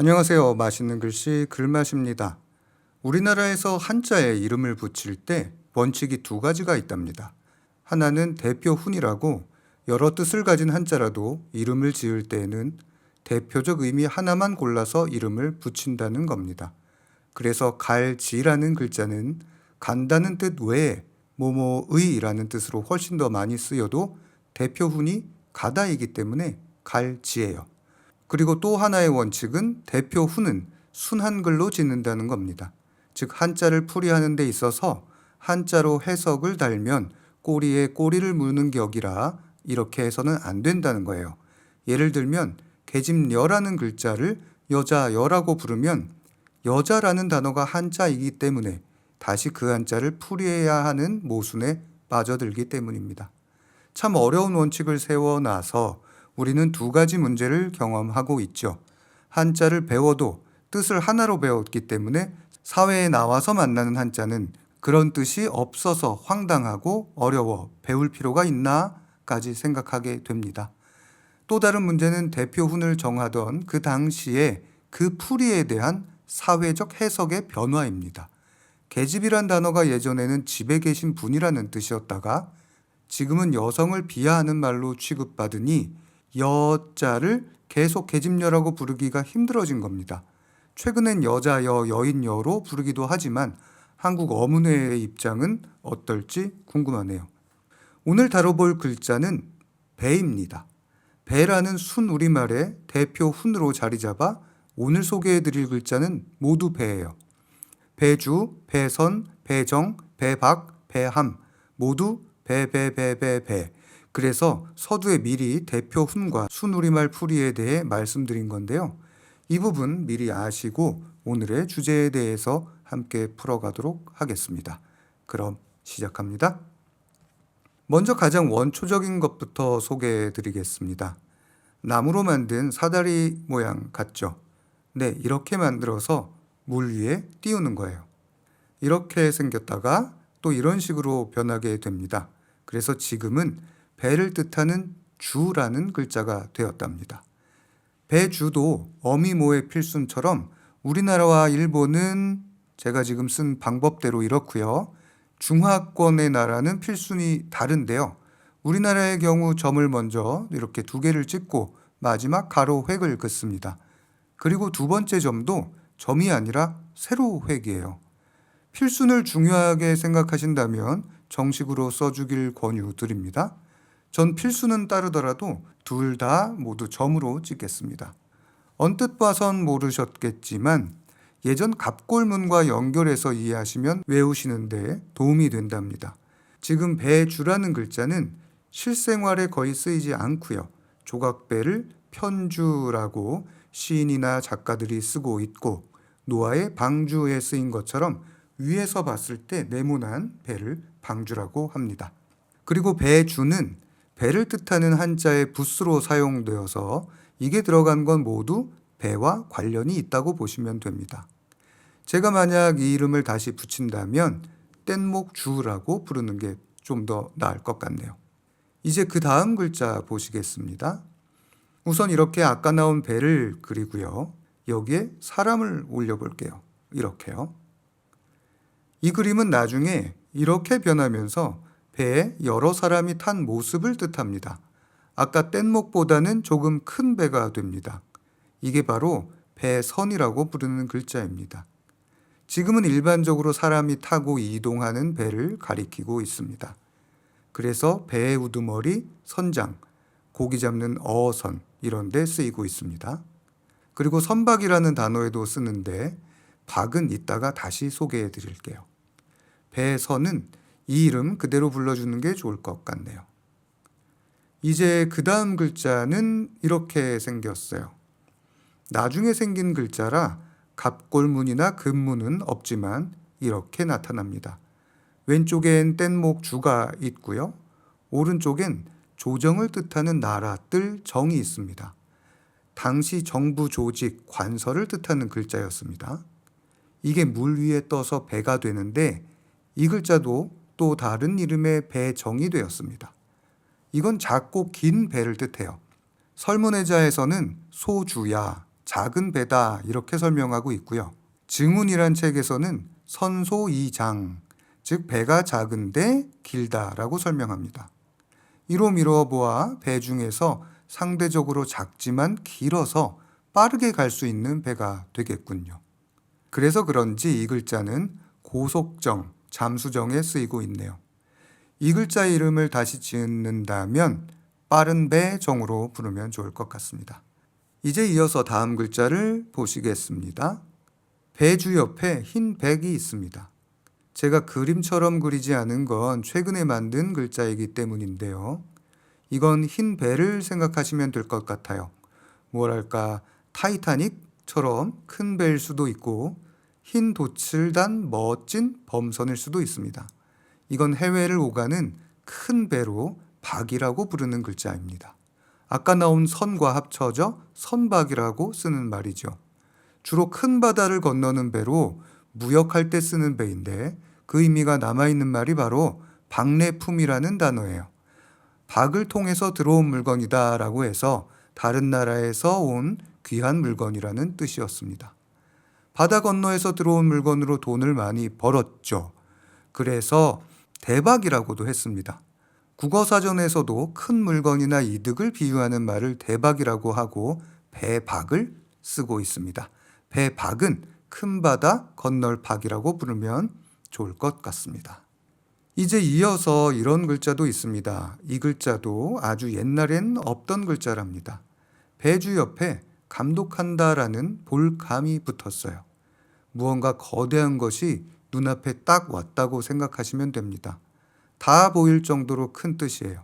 안녕하세요. 맛있는 글씨 글맛입니다. 우리나라에서 한자에 이름을 붙일 때 원칙이 두 가지가 있답니다. 하나는 대표훈이라고 여러 뜻을 가진 한자라도 이름을 지을 때에는 대표적 의미 하나만 골라서 이름을 붙인다는 겁니다. 그래서 갈지라는 글자는 간다는 뜻 외에 뭐뭐의라는 뜻으로 훨씬 더 많이 쓰여도 대표훈이 가다이기 때문에 갈지예요. 그리고 또 하나의 원칙은 대표훈은 순한글로 짓는다는 겁니다. 즉 한자를 풀이하는 데 있어서 한자로 해석을 달면 꼬리에 꼬리를 무는 격이라 이렇게 해서는 안 된다는 거예요. 예를 들면 계집여라는 글자를 여자여라고 부르면 여자라는 단어가 한자이기 때문에 다시 그 한자를 풀이해야 하는 모순에 빠져들기 때문입니다. 참 어려운 원칙을 세워놔서 우리는 두 가지 문제를 경험하고 있죠. 한자를 배워도 뜻을 하나로 배웠기 때문에 사회에 나와서 만나는 한자는 그런 뜻이 없어서 황당하고 어려워 배울 필요가 있나까지 생각하게 됩니다. 또 다른 문제는 대표훈을 정하던 그 당시에 그 풀이에 대한 사회적 해석의 변화입니다. 계집이란 단어가 예전에는 집에 계신 분이라는 뜻이었다가 지금은 여성을 비하하는 말로 취급받으니 여자를 계속 계집녀라고 부르기가 힘들어진 겁니다. 최근엔 여자여, 여인여로 부르기도 하지만 한국 어문회의 입장은 어떨지 궁금하네요. 오늘 다뤄볼 글자는 배입니다. 배라는 순우리말의 대표 훈으로 자리 잡아 오늘 소개해드릴 글자는 모두 배예요. 배주, 배선, 배정, 배박, 배함 모두 배배배배배. 그래서 서두에 미리 대표 훈과 순우리말 풀이에 대해 말씀드린 건데요. 이 부분 미리 아시고 오늘의 주제에 대해서 함께 풀어가도록 하겠습니다. 그럼 시작합니다. 먼저 가장 원초적인 것부터 소개해 드리겠습니다. 나무로 만든 사다리 모양 같죠? 네, 이렇게 만들어서 물 위에 띄우는 거예요. 이렇게 생겼다가 또 이런 식으로 변하게 됩니다. 그래서 지금은 배를 뜻하는 주라는 글자가 되었답니다. 배주도 어미모의 필순처럼 우리나라와 일본은 제가 지금 쓴 방법대로 이렇고요. 중화권의 나라는 필순이 다른데요. 우리나라의 경우 점을 먼저 이렇게 두 개를 찍고 마지막 가로 획을 긋습니다. 그리고 두 번째 점도 점이 아니라 세로 획이에요. 필순을 중요하게 생각하신다면 정식으로 써주길 권유드립니다. 전 필수는 따르더라도 둘 다 모두 점으로 찍겠습니다. 언뜻 봐선 모르셨겠지만 예전 갑골문과 연결해서 이해하시면 외우시는 데 도움이 된답니다. 지금 배주라는 글자는 실생활에 거의 쓰이지 않고요. 조각배를 편주라고 시인이나 작가들이 쓰고 있고 노아의 방주에 쓰인 것처럼 위에서 봤을 때 네모난 배를 방주라고 합니다. 그리고 배주는 배를 뜻하는 한자의 부스로 사용되어서 이게 들어간 건 모두 배와 관련이 있다고 보시면 됩니다. 제가 만약 이 이름을 다시 붙인다면 뗏목주라고 부르는 게 좀 더 나을 것 같네요. 이제 그 다음 글자 보시겠습니다. 우선 이렇게 아까 나온 배를 그리고요. 여기에 사람을 올려볼게요. 이렇게요. 이 그림은 나중에 이렇게 변하면서 배에 여러 사람이 탄 모습을 뜻합니다. 아까 뗏목보다는 조금 큰 배가 됩니다. 이게 바로 배선이라고 부르는 글자입니다. 지금은 일반적으로 사람이 타고 이동하는 배를 가리키고 있습니다. 그래서 배의 우두머리, 선장, 고기 잡는 어선 이런 데 쓰이고 있습니다. 그리고 선박이라는 단어에도 쓰는데 박은 이따가 다시 소개해 드릴게요. 배선은 이 이름 그대로 불러주는 게 좋을 것 같네요. 이제 그 다음 글자는 이렇게 생겼어요. 나중에 생긴 글자라 갑골문이나 금문은 없지만 이렇게 나타납니다. 왼쪽엔 뗏목 주가 있고요. 오른쪽엔 조정을 뜻하는 나라 뜰 정이 있습니다. 당시 정부 조직 관서를 뜻하는 글자였습니다. 이게 물 위에 떠서 배가 되는데 이 글자도 또 다른 이름의 배정이 되었습니다. 이건 작고 긴 배를 뜻해요. 설문해자에서는 소주야, 작은 배다 이렇게 설명하고 있고요. 증운이란 책에서는 선소이장, 즉 배가 작은데 길다라고 설명합니다. 이로 미루어 보아 배 중에서 상대적으로 작지만 길어서 빠르게 갈 수 있는 배가 되겠군요. 그래서 그런지 이 글자는 고속정, 잠수정에 쓰이고 있네요. 이 글자 이름을 다시 지은다면 빠른 배 정으로 부르면 좋을 것 같습니다. 이제 이어서 다음 글자를 보시겠습니다. 배주 옆에 흰 백이 있습니다. 제가 그림처럼 그리지 않은 건 최근에 만든 글자이기 때문인데요. 이건 흰 배를 생각하시면 될 것 같아요. 뭐랄까, 타이타닉처럼 큰 배일 수도 있고, 흰 돛을 단 멋진 범선일 수도 있습니다. 이건 해외를 오가는 큰 배로 박이라고 부르는 글자입니다. 아까 나온 선과 합쳐져 선박이라고 쓰는 말이죠. 주로 큰 바다를 건너는 배로 무역할 때 쓰는 배인데 그 의미가 남아있는 말이 바로 박내품이라는 단어예요. 박을 통해서 들어온 물건이다 라고 해서 다른 나라에서 온 귀한 물건이라는 뜻이었습니다. 바다 건너에서 들어온 물건으로 돈을 많이 벌었죠. 그래서 대박이라고도 했습니다. 국어사전에서도 큰 물건이나 이득을 비유하는 말을 대박이라고 하고 배박을 쓰고 있습니다. 배박은 큰 바다 건널 박이라고 부르면 좋을 것 같습니다. 이제 이어서 이런 글자도 있습니다. 이 글자도 아주 옛날엔 없던 글자랍니다. 배주 옆에 감독한다라는 볼감이 붙었어요. 무언가 거대한 것이 눈앞에 딱 왔다고 생각하시면 됩니다. 다 보일 정도로 큰 뜻이에요.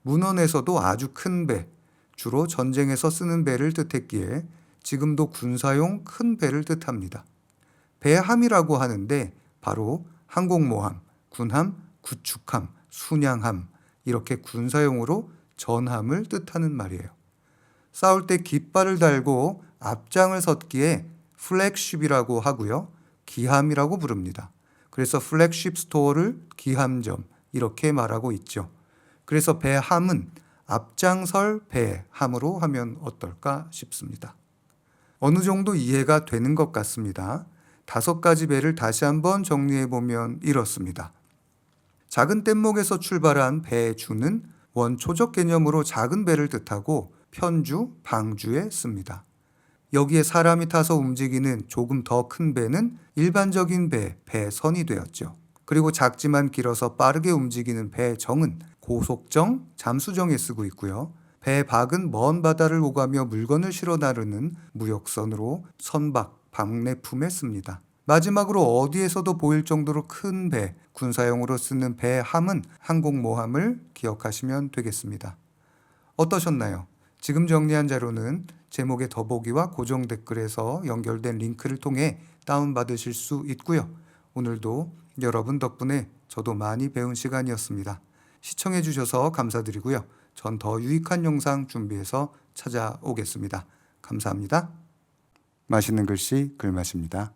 문헌에서도 아주 큰 배, 주로 전쟁에서 쓰는 배를 뜻했기에 지금도 군사용 큰 배를 뜻합니다. 배함이라고 하는데 바로 항공모함, 군함, 구축함, 순양함 이렇게 군사용으로 전함을 뜻하는 말이에요. 싸울 때 깃발을 달고 앞장을 섰기에 플렉쉽이라고 하고요. 기함이라고 부릅니다. 그래서 플렉쉽 스토어를 기함점 이렇게 말하고 있죠. 그래서 배함은 앞장설 배함으로 하면 어떨까 싶습니다. 어느 정도 이해가 되는 것 같습니다. 다섯 가지 배를 다시 한번 정리해 보면 이렇습니다. 작은 뗏목에서 출발한 배주는 원초적 개념으로 작은 배를 뜻하고 편주, 방주에 씁니다. 여기에 사람이 타서 움직이는 조금 더 큰 배는 일반적인 배, 배선이 되었죠. 그리고 작지만 길어서 빠르게 움직이는 배정은 고속정, 잠수정에 쓰고 있고요. 배박은 먼 바다를 오가며 물건을 실어 나르는 무역선으로 선박, 박내품에 씁니다. 마지막으로 어디에서도 보일 정도로 큰 배, 군사용으로 쓰는 배함은 항공모함을 기억하시면 되겠습니다. 어떠셨나요? 지금 정리한 자료는 제목의 더보기와 고정 댓글에서 연결된 링크를 통해 다운받으실 수 있고요. 오늘도 여러분 덕분에 저도 많이 배운 시간이었습니다. 시청해 주셔서 감사드리고요. 전 더 유익한 영상 준비해서 찾아오겠습니다. 감사합니다. 맛있는 글씨 글맛입니다.